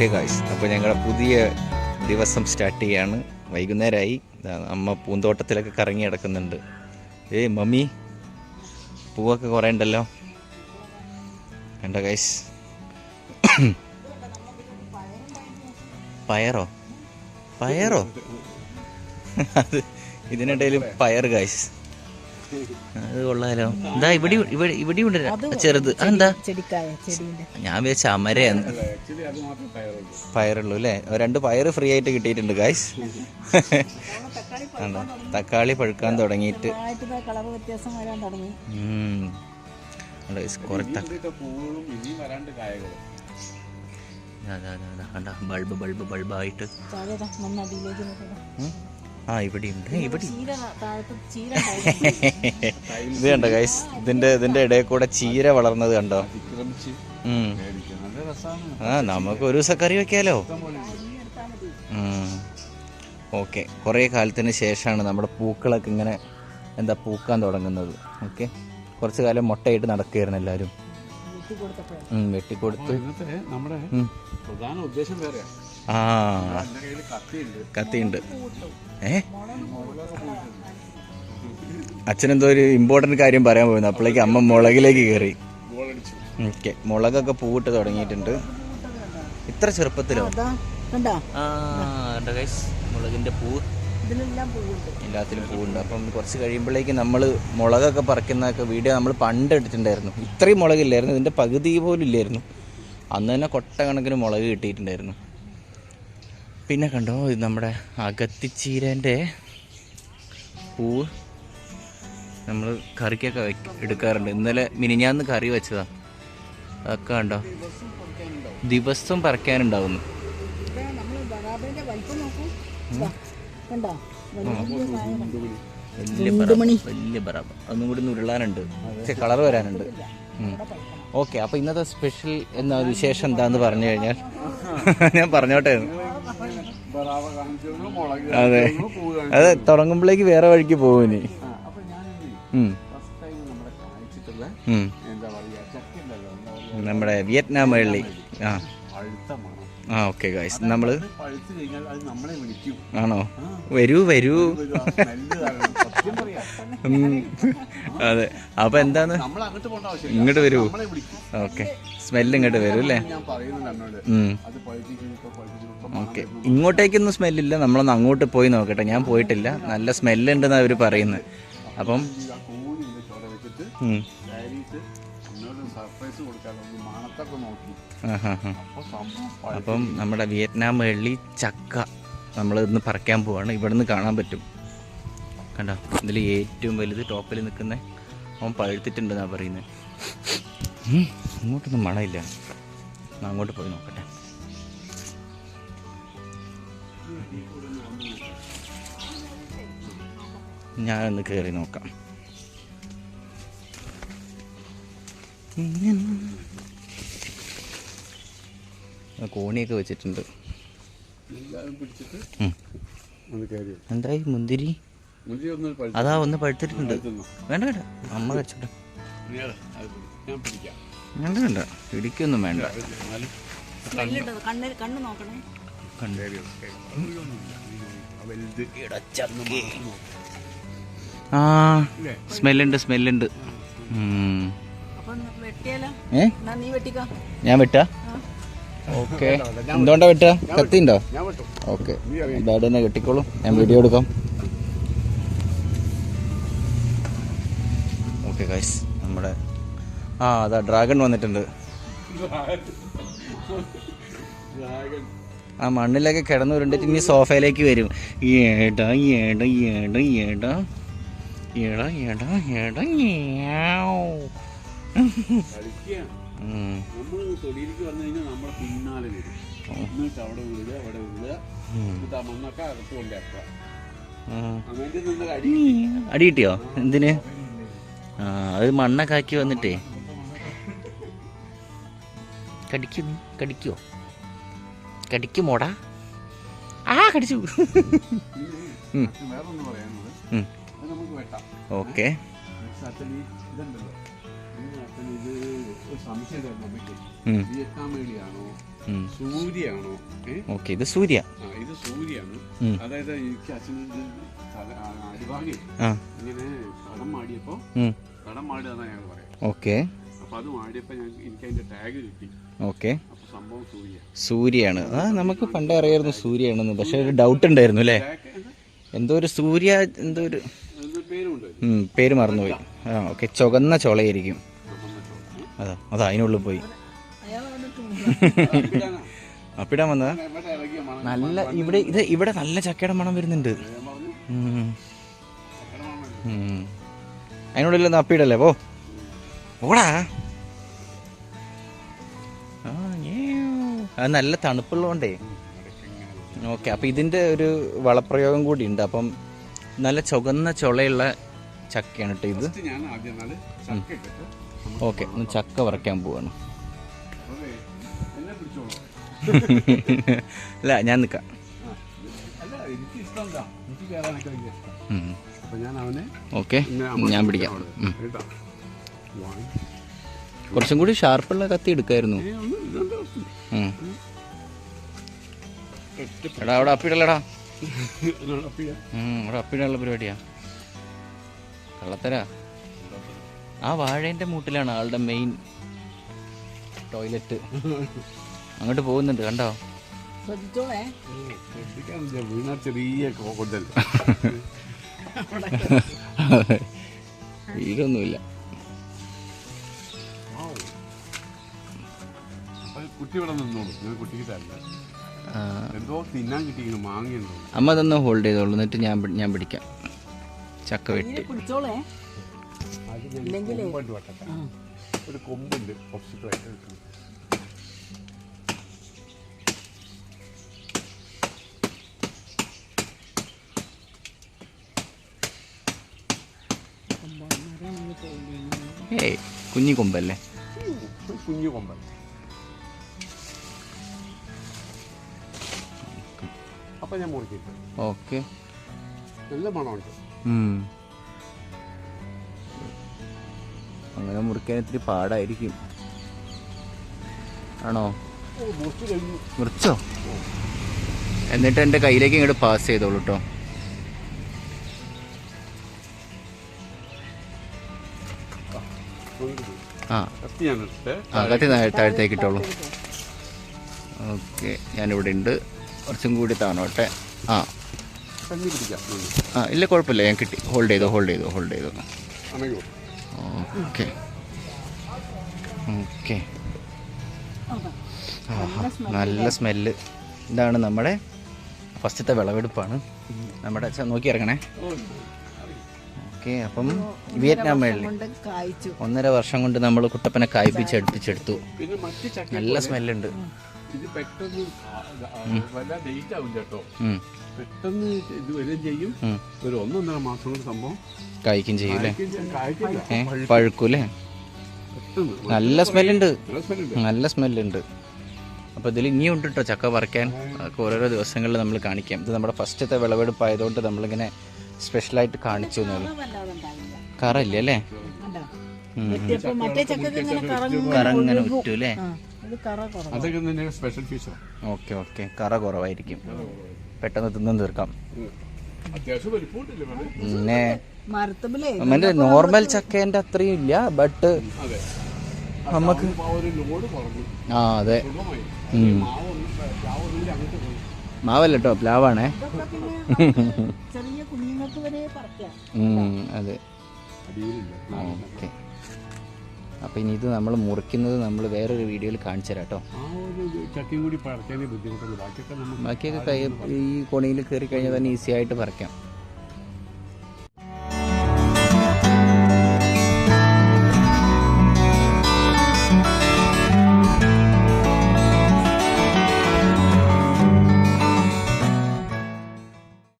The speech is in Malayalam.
ഓക്കെ ഗായ്സ് അപ്പോൾ ഞങ്ങളുടെ പുതിയ ദിവസം സ്റ്റാർട്ട് ചെയ്യാണ്. വൈകുന്നേരമായി അമ്മ പൂന്തോട്ടത്തിലൊക്കെ കറങ്ങി കിടക്കുന്നുണ്ട് ഏയ് മമ്മി പൂവൊക്കെ കുറേ ഉണ്ടല്ലോ? ഗൈസ് പയറോ? പയറോ? അത് ഇതിനിടയിൽ പയർ ഗൈസ് അത് കൊള്ളാലോ. എന്താ ഇവിടെ ഇവിടെ ഇവിടെ ഉണ്ട് ചെറുത്. അതെന്താ? ഞാൻ വിചാരിച്ച അമരയാണ്. പയറുള്ളൂ അല്ലേ? രണ്ട് പയറ് ഫ്രീ ആയിട്ട് കിട്ടിയിട്ടുണ്ട് ഗായ്സ് ആണോ തക്കാളി പഴുക്കാൻ തുടങ്ങിയിട്ട്? ബൾബ് ബൾബ് ബൾബായിട്ട്. ആ ഇവിടെയുണ്ട് ഇവിടെ ചീര താഴത്ത് ചീര ഇത് കണ്ടോ ഗൈസ് ഇതിന്റെ ഇതിന്റെ ഇടയിൽ കൂടെ ചീര വളർന്നത് കണ്ടോ. ആ നമുക്ക് ഒരു ദിവസം കറി വെക്കാലോ? ഓക്കെ കുറേ കാലത്തിന് ശേഷമാണ് നമ്മുടെ പൂക്കളൊക്കെ ഇങ്ങനെ എന്താ പൂക്കാൻ തുടങ്ങുന്നത്. ഓക്കെ കുറച്ച് കാലം മുട്ടയിട്ട് നടക്കുകയായിരുന്നു എല്ലാവരും. വെട്ടിക്കൊടുത്ത് നമ്മുടെ പ്രധാന ഉദ്ദേശം വേറെയാ. ആ. കത്തിയുണ്ട്. ഏ? അച്ഛനെന്തോ ഒരു ഇമ്പോർട്ടന്റ് കാര്യം പറയാൻ പോയിരുന്നു. അപ്പോഴേക്ക് അമ്മ മുളകിലേക്ക് കയറി. ഓക്കെ. മുളകൊക്കെ പൂവിട്ട് തുടങ്ങിയിട്ടുണ്ട്. ഇത്ര ചെറുപ്പത്തിലോ? അതാ കണ്ടാ? ആ കണ്ടോ ഗൈസ് മുളകിന്റെ പൂ. എല്ലാത്തിലും പൂവുണ്ട്. അപ്പം കുറച്ച് കഴിയുമ്പോഴേക്ക് നമ്മൾ മുളകൊക്കെ പറിക്കുന്നതൊക്കെ വീഡിയോ നമ്മൾ പണ്ട് എടുത്തിട്ടുണ്ടായിരുന്നു. ഇത്രയും മുളകില്ലായിരുന്നു. ഇതിന്റെ പകുതി പോലും ഇല്ലായിരുന്നു. അന്ന് തന്നെ കൊട്ട കണക്കിന് മുളക് കിട്ടിയിട്ടുണ്ടായിരുന്നു. പിന്നെ കണ്ടോ ഇത് നമ്മുടെ അകത്തിച്ചീരന്റെ പൂവ്. നമ്മൾ കറിക്കൊക്കെ വെക്ക എടുക്കാറുണ്ട്. ഇന്നലെ മിനിഞ്ഞാന്ന് കറി വെച്ചതാ. അതൊക്കെ കണ്ടോ? ദിവസം പറിക്കാനുണ്ടാവുന്നു. നമ്മൾ ബറാബറിന്റെ വലിപ്പം നോക്കൂ കണ്ടോ വലിയ ബറാബ ഒന്നും കൂടി ഒന്ന് ഉരുളാനുണ്ട്. പക്ഷെ കളർ വരാനുണ്ട്. ഓക്കെ അപ്പൊ ഇന്നത്തെ സ്പെഷ്യൽ എന്ന വിശേഷം എന്താന്ന് പറഞ്ഞു കഴിഞ്ഞാൽ ഞാൻ പറഞ്ഞോട്ടെ. അതെ. അതെ തുടങ്ങുമ്പോഴേക്ക് വേറെ വഴിക്ക് പോകും ഇനി. നമ്മുടെ വിയറ്റ്നാം വെള്ളി ആ. ആ ഓക്കെ ഗായ്സ് വിളിക്കും. ആണോ? വരൂ വരൂ. അതെ. അപ്പൊ എന്താണ്? നമ്മൾ ഇങ്ങോട്ട് വരൂ. ഓക്കെ സ്മെല്ല് ഇങ്ങോട്ട് വരും അല്ലേ? ഓക്കെ. ഇങ്ങോട്ടേക്കൊന്നും സ്മെല്ലില്ല. നമ്മളൊന്ന് അങ്ങോട്ട് പോയി നോക്കട്ടെ. ഞാൻ പോയിട്ടില്ല. നല്ല സ്മെല്ലുണ്ടെന്നാണ് അവർ പറയുന്നത് അപ്പം. അപ്പൊ നമ്മുടെ വിയറ്റ്നാം വെള്ളി ചക്ക നമ്മൾ ഇന്ന് പറിക്കാൻ പോവാണ്. ഇവിടെ നിന്ന് കാണാൻ പറ്റും. കണ്ടോ? ഇതിൽ ഏറ്റവും വലുത് ടോപ്പിൽ നിൽക്കുന്ന. അവൻ പഴുത്തിട്ടുണ്ടെന്നാണ് പറയുന്നത് ഇങ്ങോട്ടൊന്നും ഞാൻ അങ്ങോട്ട് പോയി നോക്കട്ടെ. ഞാനൊന്ന് കയറി നോക്കാം. കോണിയൊക്കെ വെച്ചിട്ടുണ്ട്. എന്തായി മുന്തിരി? അതാ ഒന്ന് പഴുത്തിട്ടുണ്ട്. വേണ്ട വേണ്ട. അമ്മ വെച്ചോട്ടെ വേണ്ട വേണ്ട പിടിക്കൊന്നും വേണ്ട. ആ സ്മെല്ലുണ്ട് സ്മെല്ലുണ്ട്. ഞാൻ വെട്ടാ? ഓക്കെ. എന്തുകൊണ്ടാ വെട്ടുക? കത്തിണ്ടോ? ഞാൻ വിട്ടു. ഓക്കെ. ബാഡ് തന്നെ കെട്ടിക്കോളൂ. ഞാൻ വീഡിയോ എടുക്കാം. ഓക്കെ ഗൈസ് ആ അതാ ഡ്രാഗൺ വന്നിട്ടുണ്ട്. ആ മണ്ണിലൊക്കെ കിടന്നു വരണ്ടിട്ട് ഇനി സോഫയിലേക്ക് വരും. ഏടാ ഏടാ ഏടാ ഏടാ. ഏടാ ഏടാ ഏടാ അടിയിട്ടിയോ? എന്തിന്? അത് മണ്ണൊക്കെ ആക്കി വന്നിട്ടേ. കടിക്കും നീ കടിക്കോ കടിക്കുമോടാ? ആ കടിച്ചു. ഓക്കെ. ഓക്കെ ഇത് സൂര്യ. ആ ഇത് സൂര്യയാണ് അതായത് എനിക്ക് അടിഭാഗം. ഇങ്ങനെ കടം മാടിയപ്പോ. കടം ഞങ്ങൾ പറയാം. ഓക്കെ. അപ്പൊ അത് ഞാൻ എനിക്ക് അതിന്റെ ടാഗ് കിട്ടി. ഓക്കെ സംഭവം സൂര്യ. സൂര്യയാണ്. ആ നമുക്ക് പണ്ടേ അറിയായിരുന്നു സൂര്യയാണെന്ന് പക്ഷെ ഒരു ഡൗട്ട് ഉണ്ടായിരുന്നു അല്ലേ? എന്തോ ഒരു സൂര്യ എന്തോ ഒരു. പേര് മറന്നുപോയി. ആ ഓക്കെ ചുവന്ന ചോളയായിരിക്കും. അതാ അതാ അതിനുള്ളിൽ പോയി. അപ്പിടാൻ വന്നതാ. നല്ല ഇവിടെ ഇത് ഇവിടെ നല്ല ചക്കയുടെ മണം വരുന്നുണ്ട്. അതിനുള്ളിൽ അപ്പിടല്ലേ പോ. ഓടാ. അത് നല്ല തണുപ്പുള്ളതുകൊണ്ടേ. ഓക്കെ അപ്പം ഇതിന്റെ ഒരു വളപ്രയോഗം കൂടി ഉണ്ട് അപ്പം നല്ല ചുവന്ന ചുളയുള്ള ചക്കയാണ് കേട്ടോ ഇത്. ഓക്കെ ഒന്ന് ചക്ക വറക്കാൻ പോവാണ്. അല്ല ഞാൻ നിൽക്കാം ഓക്കെ ഞാൻ പിടിക്കാം. കുറച്ചും കൂടി ഷാർപ്പുള്ള കത്തി എടുക്കായിരുന്നു. എടാ അവിടെ അപ്പിടല്ലടാ. അവിടെ അപ്പിടാനുള്ള പരിപാടിയാ. കള്ളത്തരാ. ആ വാഴേന്റെ മൂട്ടിലാണ് ആളുടെ മെയിൻ ടോയ്ലറ്റ് അങ്ങോട്ട് പോകുന്നുണ്ട് കണ്ടോ? ചെറിയ വീടൊന്നുമില്ല. കുട്ടി ഇവിടെ നിന്നോളൂ. ഞാൻ കുട്ടിക്ക് തരില്ല ആ, എന്തോ തിന്നാൻ കിട്ടിയിരിക്കുന്നു മാങ്ങയുണ്ടോ? അമ്മ തന്നെ ഹോൾഡ് ചെയ്തോളൂ എന്നിട്ട് ഞാൻ ഞാൻ പിടിക്കാം. ചക്ക വെട്ടി. പിടിച്ചോളേ. ഒരു കൊമ്പുണ്ട് ഓപ്പോസിറ്റായിട്ട് ഏയ് കുഞ്ഞി കൊമ്പല്ലേ? കുഞ്ഞു കൊമ്പൻ അപ്പൊ ഞാൻ മുറിക്കിട്ടു ഓക്കെ. നല്ല മണമുണ്ട്. അങ്ങനെ മുറിക്കാൻ ഇത്തിരി പാടായിരിക്കും. ആണോ? മുറിച്ച് എന്നിട്ട് എന്റെ കയ്യിലേക്ക് ഇങ്ങോട്ട് പാസ് ചെയ്തോളൂ കേട്ടോ. ആ കത്തി താഴത്തേക്ക് ഇട്ടോളൂ. ഓക്കെ ഞാനിവിടെ ഉണ്ട് കുറച്ചും കൂടി താണോട്ടെ ആ. ആ ഇല്ല കുഴപ്പമില്ല. ഞാൻ കിട്ടി. ഹോൾഡ് ചെയ്തോ ഹോൾഡ് ചെയ്തോ ഹോൾഡ് ചെയ്തോ. ഓക്കെ. ഓക്കെ. നല്ല സ്മെല്ല് ഇതാണ് നമ്മുടെ ഫസ്റ്റത്തെ വിളവെടുപ്പാണ്. നമ്മുടെ അച്ഛൻ നോക്കി ഇറങ്ങണേ. ഓക്കെ അപ്പം വിയറ്റ്നാം മേളിൽ. ഒന്നര വർഷം കൊണ്ട് നമ്മൾ കുട്ടപ്പനെ കായ്പിച്ച് അടുപ്പിച്ചെടുത്തു നല്ല സ്മെല്ലുണ്ട് ഇത് പെട്ടെന്ന് വല്ല ഡേറ്റ് ആവും കേട്ടോ പെട്ടെന്ന് ഇത് വരികയും ചെയ്യും. ഒരു ഒന്നൊന്നര മാസം കൊണ്ട് സംഭവം. കായ്ക്കും ചെയ്യും കായ്ക്കില്ല-. പഴുക്കൂലേ? പെട്ടെന്ന് നല്ല സ്മെല്ലുണ്ട്. നല്ല സ്മെല്ലുണ്ട്. നല്ല സ്മെല്ലുണ്ട്. അപ്പോൾ ഇതിൽ ഇനിയും ഉണ്ട് കേട്ടോ ചക്ക പറിക്കാൻ അതൊക്കെ ഓരോരോ ദിവസങ്ങളിൽ നമ്മൾ കാണിക്കാം. ഇത് നമ്മുടെ ഫസ്റ്റത്തെ വിളവെടുപ്പ് ആയതുകൊണ്ട് നമ്മളിങ്ങനെ സ്പെഷ്യലായിട്ട് കാണിച്ചു എന്നേ ഉള്ളൂ. വല്ലാതെ അല്ലേ? കറങ്ങനെ ഉറ്റു അല്ലേ? കറ അതൊക്കെ തന്നെ സ്പെഷ്യൽ ഫീച്ചർ ഓക്കെ ഓക്കെ. കറ കുറവായിരിക്കും. പെട്ടെന്ന് തിന്നും തീർക്കാം? പിന്നെ മറ്റേ നോർമൽ ചക്കേന്റെ അത്രയും ഇല്ല ബട്ട് അതെ. നമുക്ക് ആ ഒരു ലോഡ് കുറഞ്ഞു. ആ അതെ. മാവല്ല കേട്ടോ പ്ലാവാണേ. ചെറിയ കുഞ്ഞുങ്ങൾക്ക് വരെ ഉം, അതെ. ഓക്കെ. അപ്പോൾ ഇനി ഇത് നമ്മൾ മുറിക്കുന്നത് നമ്മൾ വേറൊരു വീഡിയോയിൽ കാണിച്ചു തരാം കേട്ടോ. ബാക്കിയൊക്കെ ഈ കൊണിയിൽ കയറി കഴിഞ്ഞാൽ തന്നെ ഈസി ആയിട്ട് പറിക്കാം.